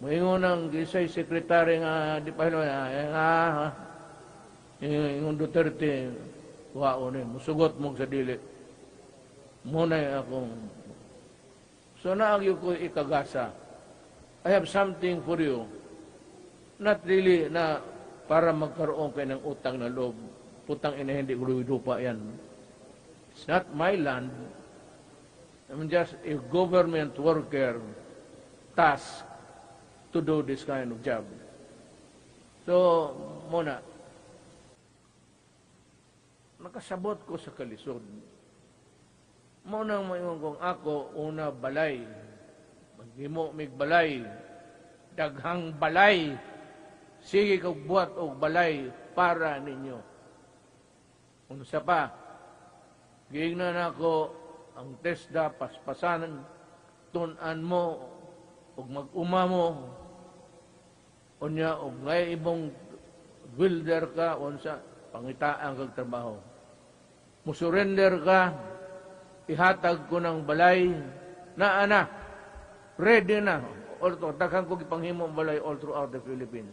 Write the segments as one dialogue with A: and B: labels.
A: Moingon ang gisay sekretary nga di pa hilo nga nga ingon Duterte wao ni musugot mo sa dili. Muna akong So naagyo ko ikagasa. I have something for you. Not really na para magkaroon kayo ng utang na loob. Putang ina hindi ko lupa yan. It's not my land. I'm just a government worker task to do this kind of job. So, muna, nakasabot ko sa kalisod. Muna mayon kong ako, una balay. Maghimo mig balay. Daghang balay. Sige kag buhat og balay para ninyo. Unsa pa, giingnan ako ang TESDA, paspasanan, tunan mo, ug mag-uma mo, unya, ug ngay ibong builder ka, unsa, pangitaan kag trabaho. Musurrender ka, ihatag ko ng balay, na ana, ready na, all to, takhan ko ipanghimo ang balay all throughout the Philippines.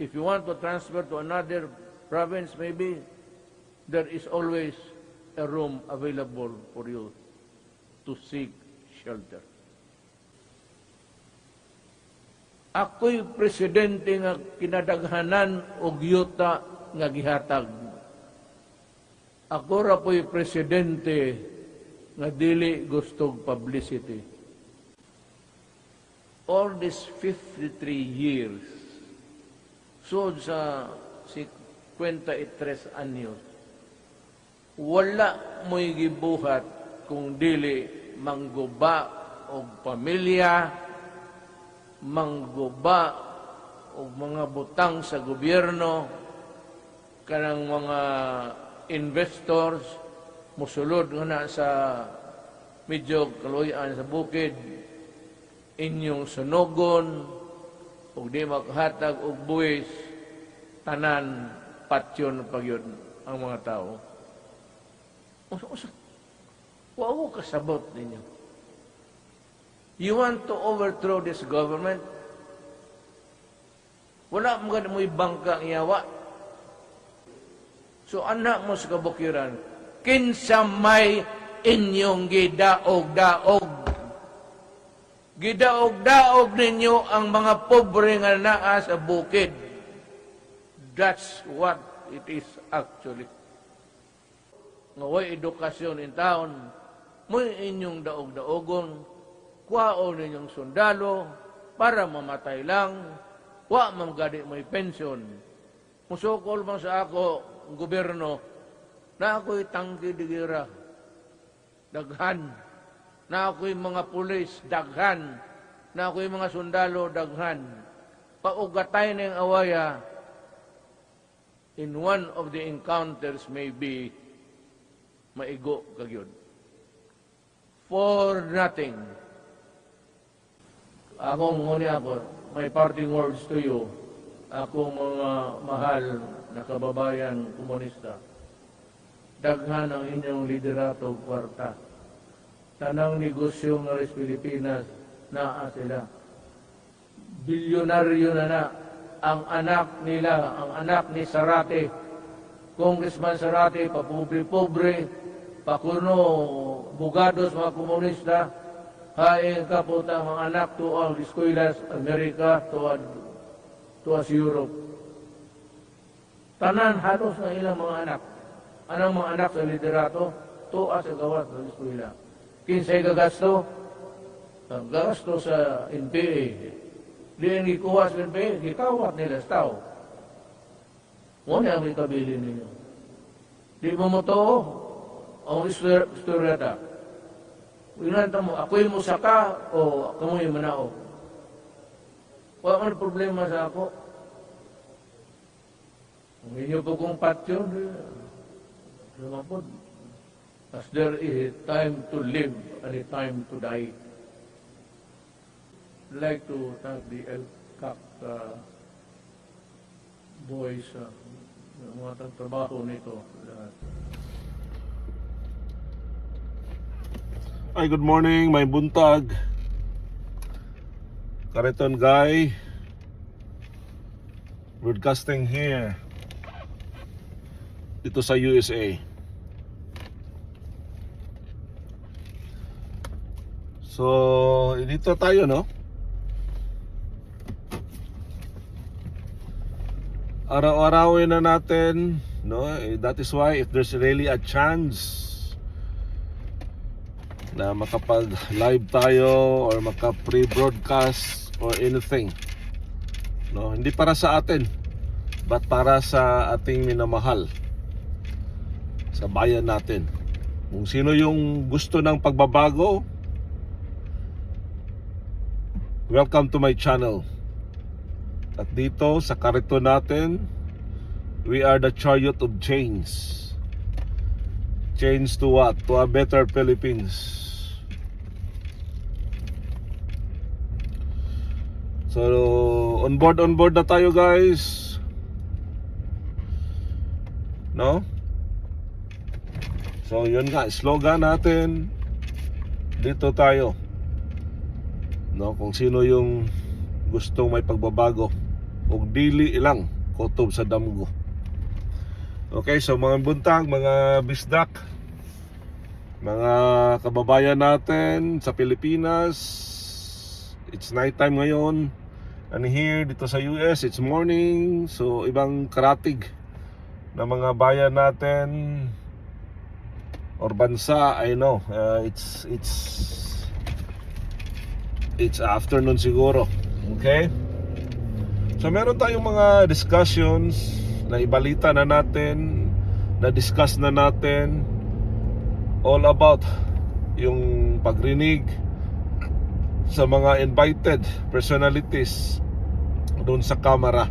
A: If you want to transfer to another province, maybe, there is always a room available for you to seek shelter. Ako'y presidente nga kinadaghanan og yuta nga gihatag. Ako ra po'y presidente nga dili gustog publicity. All these 53 years, so sa 53 anyos, wala mo'y gibuhat kung dili mangguba og pamilya, mangguba og mga butang sa gobyerno, kanang mga investors, musulod na sa medyo kaluyan sa bukid, inyong sunugon, ug di makahatag og buwis, tanan patyon pagyud ang mga tao. Usa usa. Ko kasabot ninyo. You want to overthrow this government? Wala mo ganun mo bangka ang iyawa. So anak mo sa kabukiran, kinsa may inyong gidaog-daog. Gidaog-daog ninyo ang mga pobre nga naa sa bukid. That's what it is actually. Nga way edukasyon in town, mo inyong daog-daogon, kwao ninyong sundalo, para mamatay lang, wa mamgadi may pensyon. Musukol man sa ako, gobyerno, na ako'y tangki digira, daghan, na ako'y mga pulis, daghan, na ako'y mga sundalo, daghan. Paugatay ng awaya, in one of the encounters maybe, maigo kagyod. For nothing. Akong muni ako, may parting words to you. Akong mga mahal na kababayan komunista. Daghan ang inyong liderato kwarta. Tanang negosyo ng Res Pilipinas, naa sila. Bilyonaryo na na ang anak nila, ang anak ni Sarate, Congressman Sarate, papobre-pobre, pakuno, bugados mga komunista, hain kaputa mga anak to ang eskwela's Amerika, to, to as Europe. Tanan halos na ilang mga anak. Anong mga anak sa liderato? To as sa gawas ng eskwela. Kinsay gagasto? Ang gasto sa NPA. Di ang gikuha sa NPA, gikawat nila sa tao. Muna ang may kabili ninyo. Di mo mo to, ang istor- istoryata. Inanta mo, ako'y musaka o kamoy manao. Wala man problema sa ako. Kung inyo po kong patyo, lumapod. As there is a time to live and a time to die. I'd like to thank the LCAC uh, boys uh, mga trabaho nito. Uh,
B: Ay, good morning, may buntag. Kariton Guy broadcasting here dito sa USA. So, dito tayo, no? Araw-arawin na natin, no? Eh, That is why if there's really a chance na makapag-live tayo or maka-pre-broadcast or anything. No, hindi para sa atin, but para sa ating minamahal sa bayan natin. Kung sino yung gusto ng pagbabago, welcome to my channel. At dito sa karito natin, we are the chariot of change. Change to what? To a better Philippines. So, on board, on board na tayo guys. No? So, yun nga, slogan natin. Dito tayo. No, kung sino yung gustong may pagbabago. O dili ilang kutob sa damgo. Okay, so mga buntag, mga bisdak, mga kababayan natin sa Pilipinas, it's night time ngayon. And here, dito sa US, it's morning. So, ibang karatig na mga bayan natin or bansa, I know, uh, it's, it's, it's afternoon siguro. Okay? So, meron tayong mga discussions na ibalita na natin, na discuss na natin all about yung pagrinig sa mga invited personalities doon sa kamera.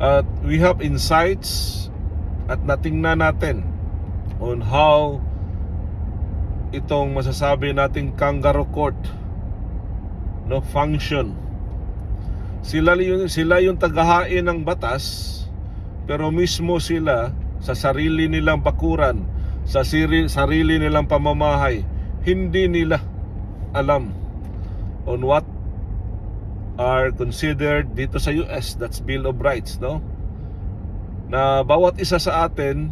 B: At we have insights at natingnan natin on how itong masasabi nating kangaroo court no function. Sila yung sila yung tagahain ng batas pero mismo sila sa sarili nilang bakuran, sa siri, sarili nilang pamamahay, hindi nila alam on what are considered dito sa US that's Bill of Rights no? Na bawat isa sa atin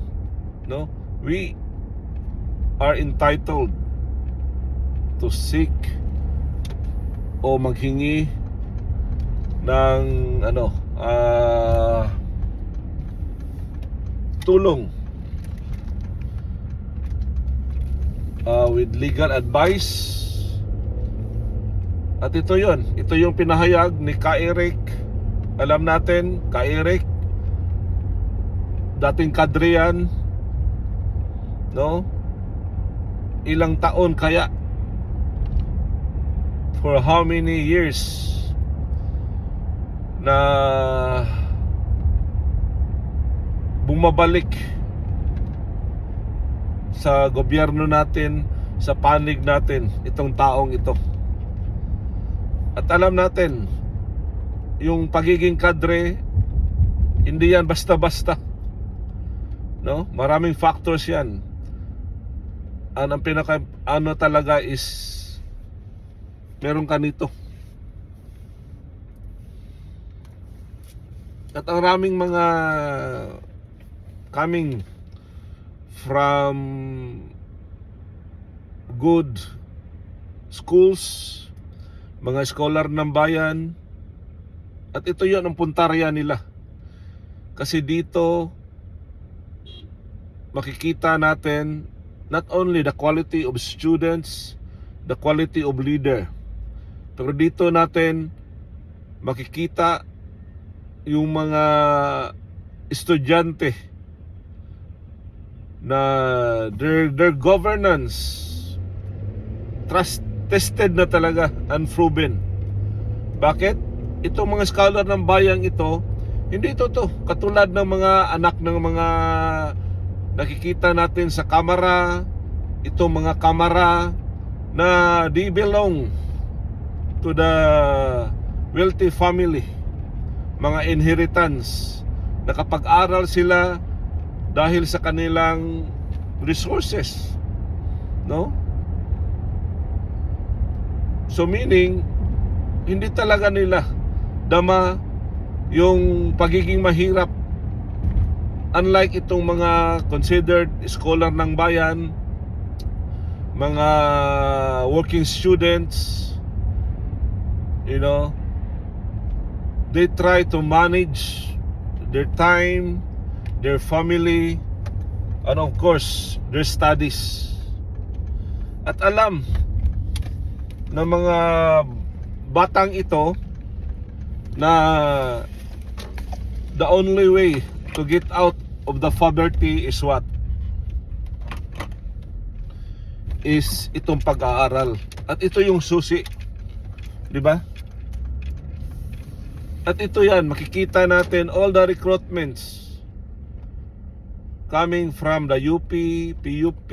B: no we are entitled to seek o maghingi ng ano ah tulong ah, with legal advice at ito yon, ito yung pinahayag ni Ka Eric. Alam natin, Ka Eric, dating kadrian, no? Ilang taon kaya? For how many years? Na bumabalik sa gobyerno natin, sa panig natin, itong taong ito. At alam natin, yung pagiging kadre, hindi yan basta-basta. No? Maraming factors yan. Ang, ang pinaka, ano talaga is, meron ka nito. At ang raming mga coming from good schools, mga scholar ng bayan at ito yon ang puntarya nila. Kasi dito makikita natin not only the quality of students the quality of leader pero dito natin makikita yung mga estudyante na their their governance trust tested na talaga, unproven. Bakit? Itong mga scholar ng bayang ito, hindi ito to. Katulad ng mga anak ng mga nakikita natin sa kamera, itong mga kamera na di belong to the wealthy family. Mga inheritance. Nakapag-aral sila dahil sa kanilang resources. No? So meaning, hindi talaga nila dama yung pagiging mahirap unlike itong mga considered scholar ng bayan mga working students you know they try to manage their time their family and of course their studies at alam ng mga batang ito na the only way to get out of the poverty is what? Is itong pag-aaral. At ito yung susi. Di ba? At ito yan, makikita natin all the recruitments coming from the UP, PUP,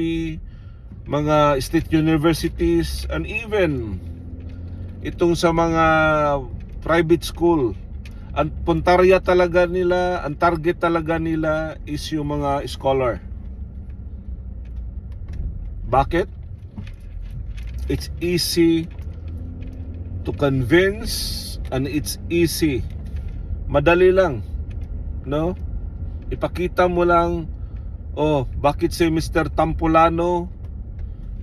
B: mga state universities, and even itong sa mga private school. Ang puntarya talaga nila, ang target talaga nila is yung mga scholar. Bakit? It's easy to convince and it's easy. Madali lang. No? Ipakita mo lang, oh, bakit si Mr. Tampulano,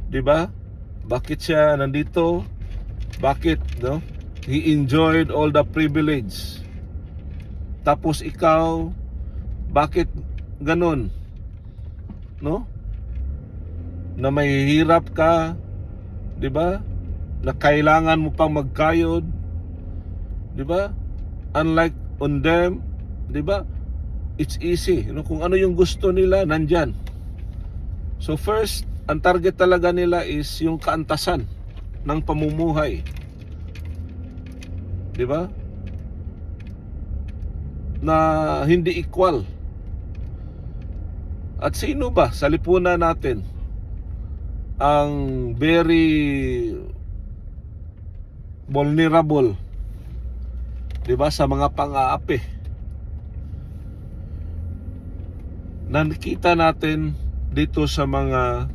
B: 'di ba? Bakit siya nandito? Bakit, no? He enjoyed all the privilege. Tapos ikaw, bakit ganun? No? Na mahihirap ka, 'di ba? Na kailangan mo pang magkayod, 'di ba? Unlike on them, 'di ba? It's easy. No? Kung ano yung gusto nila, nandyan. So first, ang target talaga nila is yung kaantasan ng pamumuhay. 'Di ba? Na hindi equal. At sino ba sa lipunan natin ang very vulnerable 'di ba sa mga pang-aapi? Na nakita natin dito sa mga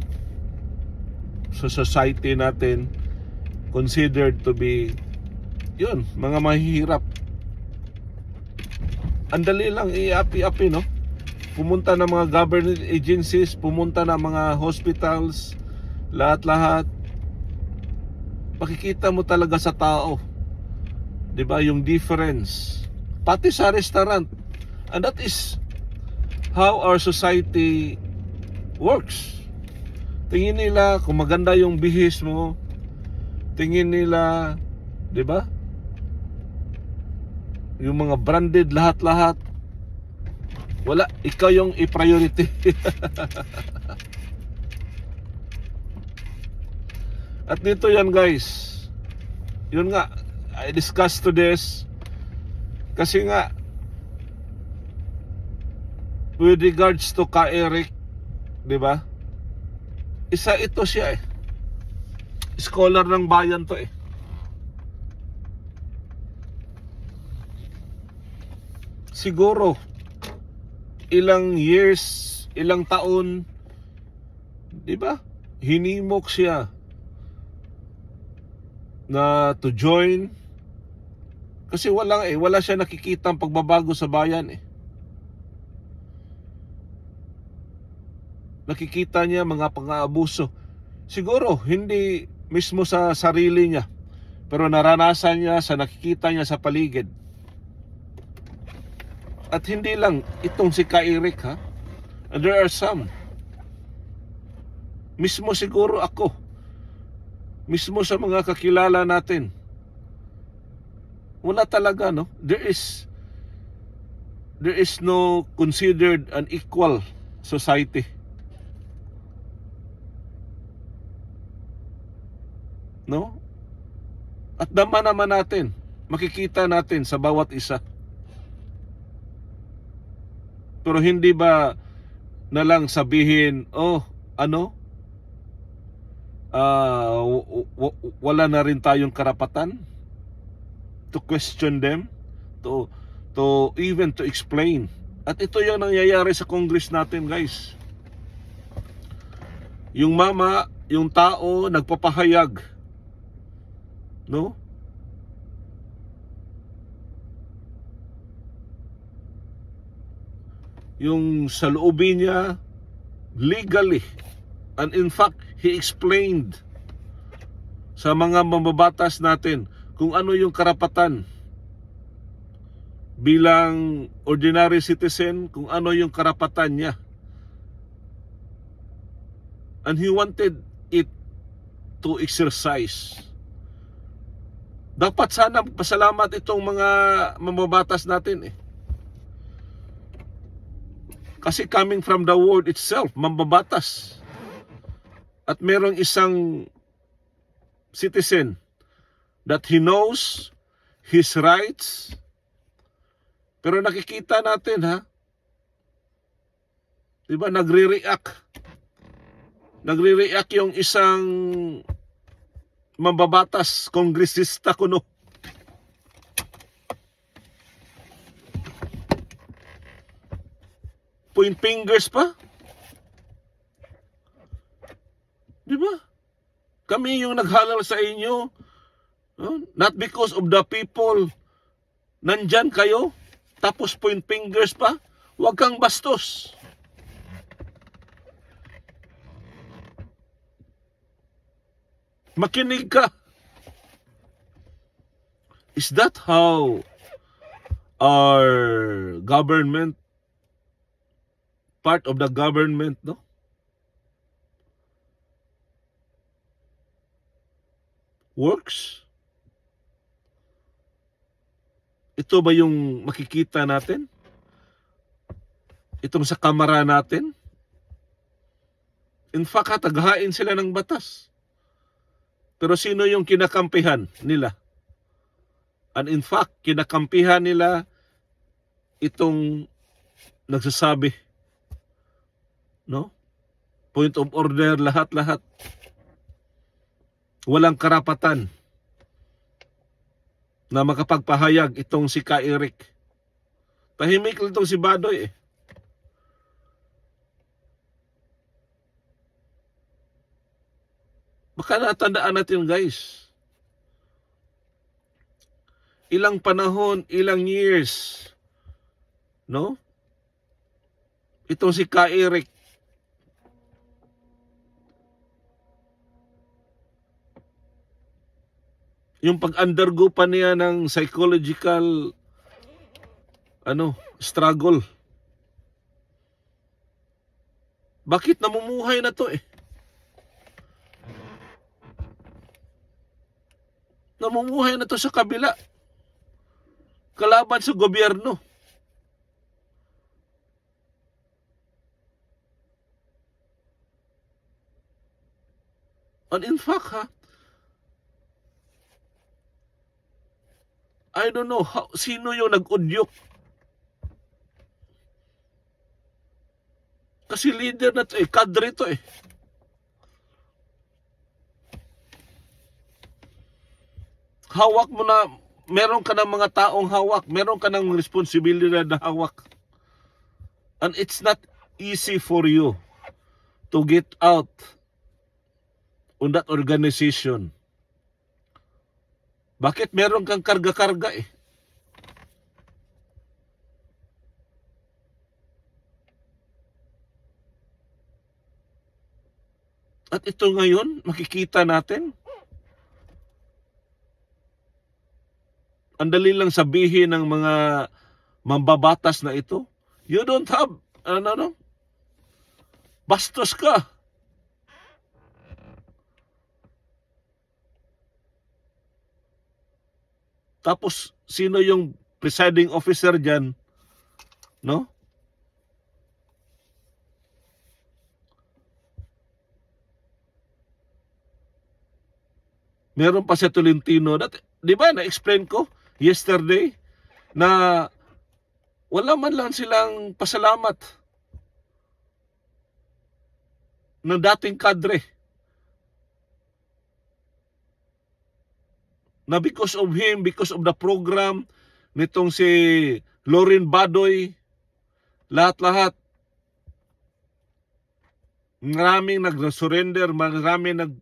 B: sa society natin considered to be yun, mga mahihirap. Ang dali lang i-api-api, no? Pumunta ng mga government agencies, pumunta ng mga hospitals, lahat-lahat. Makikita mo talaga sa tao. 'Di ba yung difference? Pati sa restaurant. And that is how our society works. Tingin nila kung maganda yung bihis mo, tingin nila, 'di ba? Yung mga branded lahat-lahat. Wala, ikaw yung i-priority. At dito yan guys. Yun nga, I discussed to this. Kasi nga, with regards to ka Eric, di ba? Isa ito siya eh. Scholar ng bayan to eh. Siguro, ilang years, ilang taon, di ba? Hinimok siya na to join kasi wala eh wala siya nakikita ang pagbabago sa bayan eh nakikita niya mga pang-aabuso. Siguro hindi mismo sa sarili niya pero naranasan niya sa nakikita niya sa paligid. At hindi lang itong si Kairik ha? And there are some. Mismo siguro ako. Mismo sa mga kakilala natin. Wala talaga no? There is there is no considered an equal society no? At dama naman natin makikita natin sa bawat isa. Pero hindi ba na lang sabihin oh ano? W- wala na rin tayong karapatan to question them to to even to explain. At ito yung nangyayari sa congress natin guys. Yung mama yung tao nagpapahayag No? Yung sa loobin niya, legally. And in fact, he explained sa mga mababatas natin kung ano yung karapatan bilang ordinary citizen, kung ano yung karapatan niya. And he wanted it to exercise dapat sana pasalamat itong mga mambabatas natin eh. Kasi coming from the word itself, mambabatas. At merong isang citizen that he knows his rights. Pero nakikita natin ha, di ba, nagre-react. Nagre-react yung isang mambabatas, kongresista kuno. Point fingers pa. Di ba? Kami yung naghalal sa inyo. no? Not because of the people. Nandyan kayo. Tapos point fingers pa. Huwag kang bastos. Makinig ka. Is that how our government, part of the government, no? Works? Ito ba yung makikita natin? Itong sa kamera natin? In fact, ha, taghain sila ng batas. Pero sino yung kinakampihan nila? And in fact, kinakampihan nila itong nagsasabi. No? Point of order, lahat-lahat. Walang karapatan na makapagpahayag itong si Ka Eric. Tahimik lang itong si Badoy eh. Baka natandaan natin guys. Ilang panahon, ilang years. No? Itong si Ka Eric. Yung pag-undergo pa niya ng psychological ano, struggle. Bakit namumuhay na to eh? Namumuhay na to sa kabila. Kalaban sa gobyerno. And in fact, ha, I don't know how, sino yung nag-udyok. Kasi leader na to eh, kadre to eh. Hawak mo na, meron ka ng mga taong hawak, meron ka ng responsibilidad na hawak. And it's not easy for you to get out on that organization. Bakit meron kang karga-karga eh? At ito ngayon, makikita natin, ang dali lang sabihin ng mga mambabatas na ito, you don't have, ano, ano, bastos ka. Tapos, sino yung presiding officer dyan? No? Meron pa sa Tolentino. Di ba, na-explain ko yesterday na wala man lang silang pasalamat ng dating kadre. Na because of him, because of the program nitong si Lorin Badoy, lahat-lahat. Maraming nag-surrender, maraming nag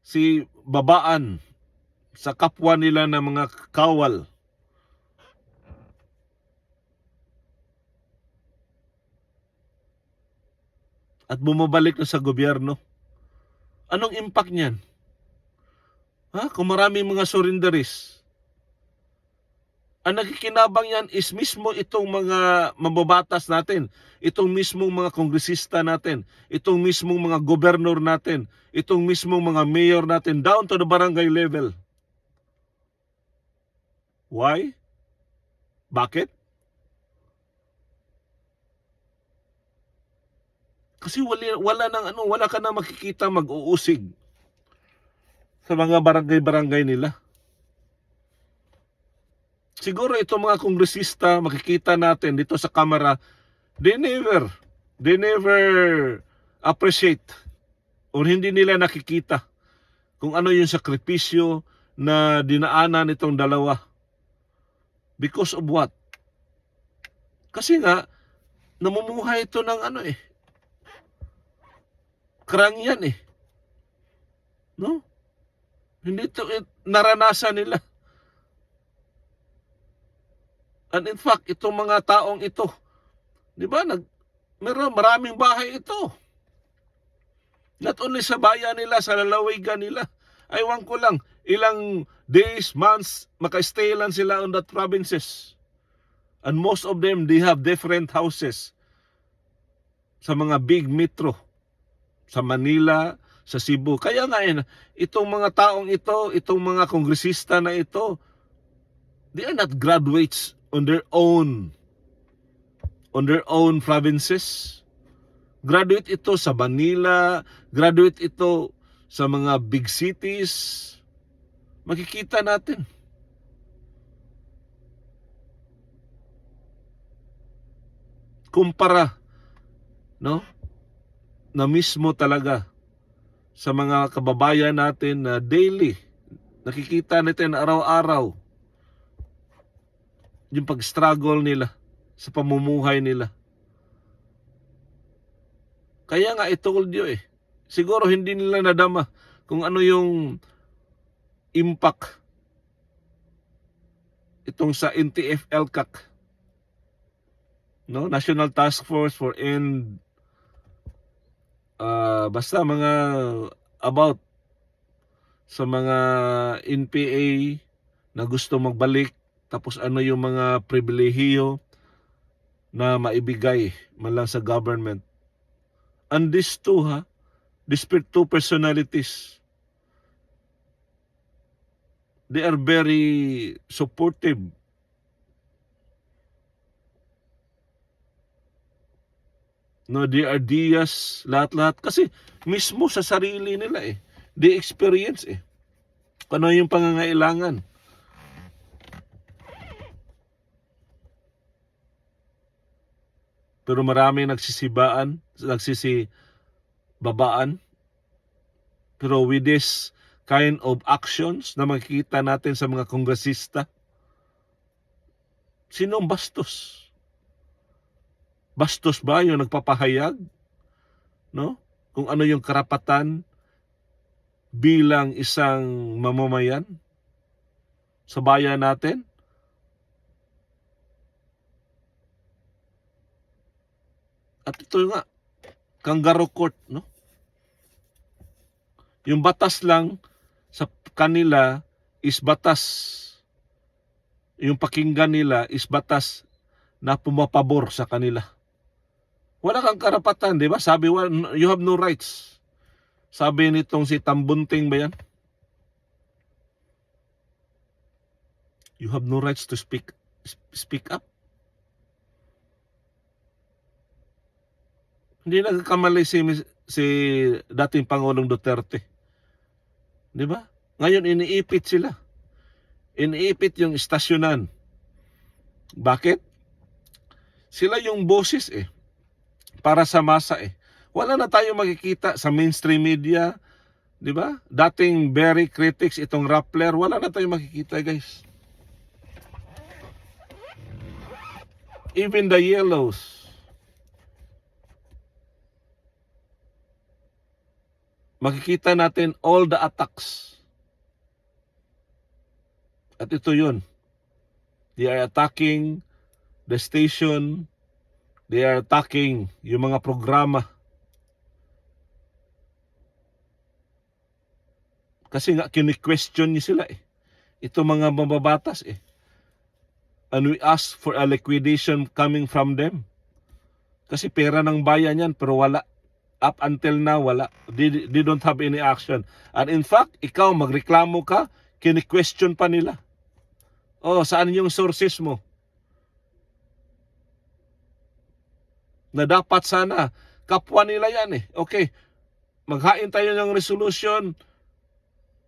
B: si babaan sa kapwa nila ng mga kawal. at bumabalik na sa gobyerno. Anong impact niyan? Ha? Kung maraming mga surrenderies, ang nakikinabang yan is mismo itong mga mababatas natin, itong mismong mga kongresista natin, itong mismong mga gobernur natin, itong mismong mga mayor natin, down to the barangay level. Why? Bakit? Kasi wala, wala nang ano, wala ka na makikita mag-uusig sa mga barangay-barangay nila. Siguro itong mga kongresista, makikita natin dito sa kamera, they never, they never appreciate or hindi nila nakikita kung ano yung sakripisyo na dinaanan itong dalawa. Because of what? Kasi nga, namumuhay ito ng ano eh, karangyan eh. No? Hindi ito naranasan nila. And in fact, itong mga taong ito, di ba, nag, meron, maraming bahay ito. Not only sa bayan nila, sa lalawigan nila. Aywan ko lang, ilang days, months, maka-stay lang sila on that provinces. And most of them, they have different houses sa mga big metro sa Manila, sa Cebu. Kaya nga yun, itong mga taong ito, itong mga kongresista na ito, they are not graduates on their own on their own provinces. Graduate ito sa Manila, graduate ito sa mga big cities. Makikita natin. Kumpara, no? na mismo talaga sa mga kababayan natin na daily nakikita natin araw-araw yung pag-struggle nila sa pamumuhay nila. Kaya nga I told you eh, siguro hindi nila nadama kung ano yung impact itong sa NTF-ELCAC no? National Task Force for End ah, basta mga about sa mga NPA na gusto magbalik tapos ano yung mga pribilehiyo na maibigay man lang sa government. And these two ha, these two personalities, they are very supportive. No they are Diaz lahat-lahat. Kasi mismo sa sarili nila eh. They experience eh. Ano yung pangangailangan. Pero marami nagsisibaan nagsisibabaan. Pero with this kind of actions na makikita natin sa mga kongresista? Sino bastos? Bastos ba yung nagpapahayag? No? Kung ano yung karapatan bilang isang mamamayan sa bayan natin? At ito nga kangaroo court no? Yung batas lang sa kanila is batas yung pakinggan nila is batas na pumapabor sa kanila wala kang karapatan, di ba? Sabi, you have no rights. Sabi nitong si Tambunting ba yan? You have no rights to speak speak up. Hindi nagkamali si, si dating Pangulong Duterte. Di ba? Ngayon iniipit sila. Iniipit yung istasyonan. Bakit? Sila yung boses eh para sa masa eh. Wala na tayo makikita sa mainstream media, 'di ba? Dating very critics itong Rappler, wala na tayo makikita, guys. Even the yellows. makikita natin all the attacks. At ito yun. They are attacking the station. They are attacking yung mga programa. Kasi nga, kini-question niya sila eh. Ito mga mababatas eh. And we ask for a liquidation coming from them. Kasi pera ng bayan yan pero wala. Up until now, wala. They, they don't have any action. And in fact, ikaw magreklamo ka, kini-question pa nila. Oh, saan yung sources mo? Na dapat sana, kapwa nila yan eh. Okay, maghain tayo ng resolution,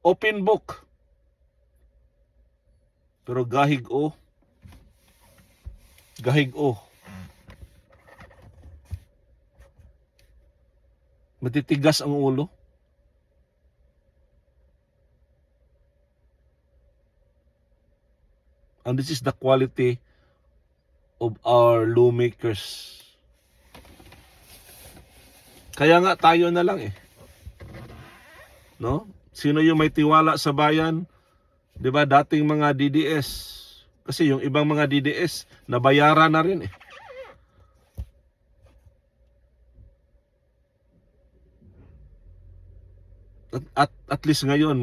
B: open book. Pero gahig o. Gahig o. Matitigas ang ulo. And this is the quality of our lawmakers. Kaya nga tayo na lang eh. No? Sino yung may tiwala sa bayan? 'Di ba dating mga DDS? Kasi yung ibang mga DDS nabayaran na rin eh. At, at, at least ngayon,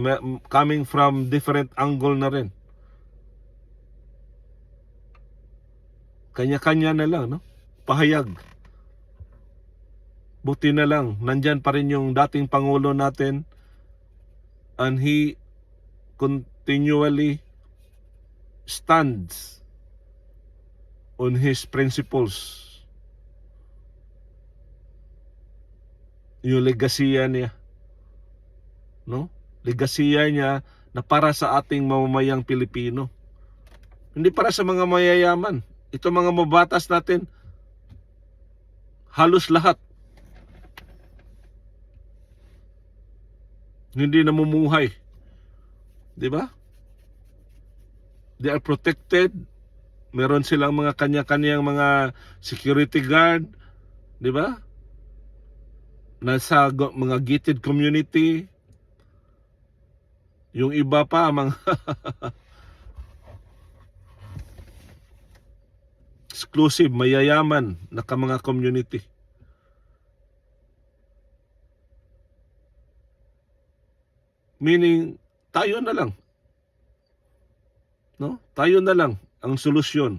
B: coming from different angle na rin. Kanya-kanya na lang, no? Pahayag. Buti na lang, nandyan pa rin yung dating Pangulo natin and he continually stands on his principles. Yung legasiya niya. No? Legasiya niya na para sa ating mamamayang Pilipino. Hindi para sa mga mayayaman. Ito mga mabatas natin, halos lahat. Hindi namumuhay. Di ba? They are protected. Meron silang mga kanya-kanyang mga security guard. Di ba? Nasa mga gated community. Yung iba pa, mga exclusive, mayayaman na ka mga community. Meaning, tayo na lang. No? Tayo na lang ang solusyon.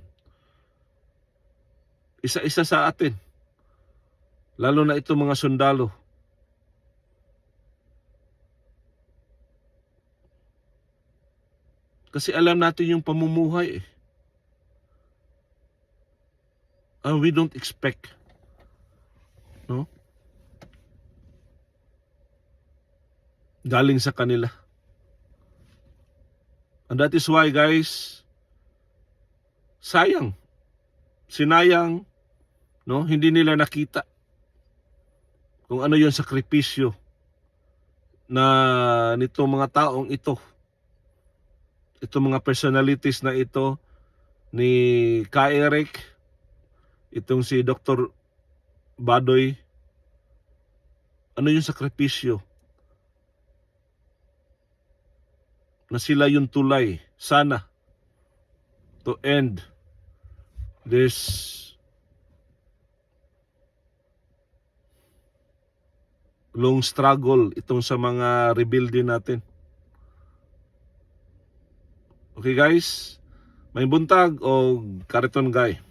B: Isa-isa sa atin. Lalo na ito mga sundalo. Kasi alam natin yung pamumuhay eh. And we don't expect. No? Galing sa kanila. And that is why guys, sayang. Sinayang, no? Hindi nila nakita kung ano yung sakripisyo na nito mga taong ito. Ito mga personalities na ito ni Ka Eric, itong si Dr. Badoy, ano yung sakripisyo? Na sila yung tulay, sana, to end this long struggle itong sa mga rebuilding natin. Okay guys, may buntag o kariton guy.